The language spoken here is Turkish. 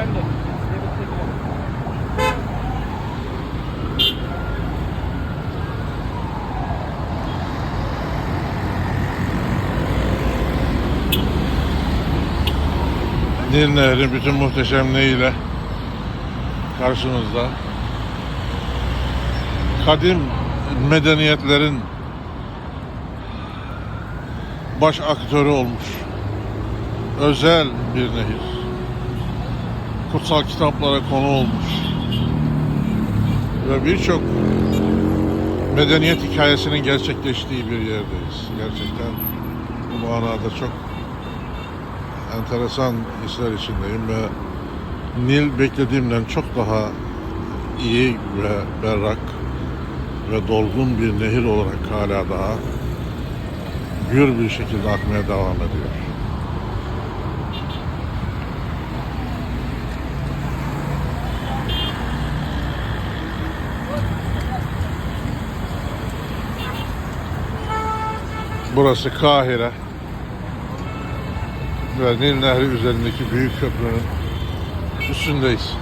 bende. Nil Nehri'nin bütün muhteşemliğiyle karşınızda. Kadim medeniyetlerin baş aktörü olmuş özel bir nehir. Kutsal kitaplara konu olmuş. Ve birçok medeniyet hikayesinin gerçekleştiği bir yerdeyiz. Gerçekten bu manada çok enteresan hisler içindeyim ve Nil beklediğimden çok daha iyi ve berrak ve dolgun bir nehir olarak hala daha gür bir şekilde akmaya devam ediyor. Burası Kahire ve Nil Nehri üzerindeki büyük köprünün üstündeyiz.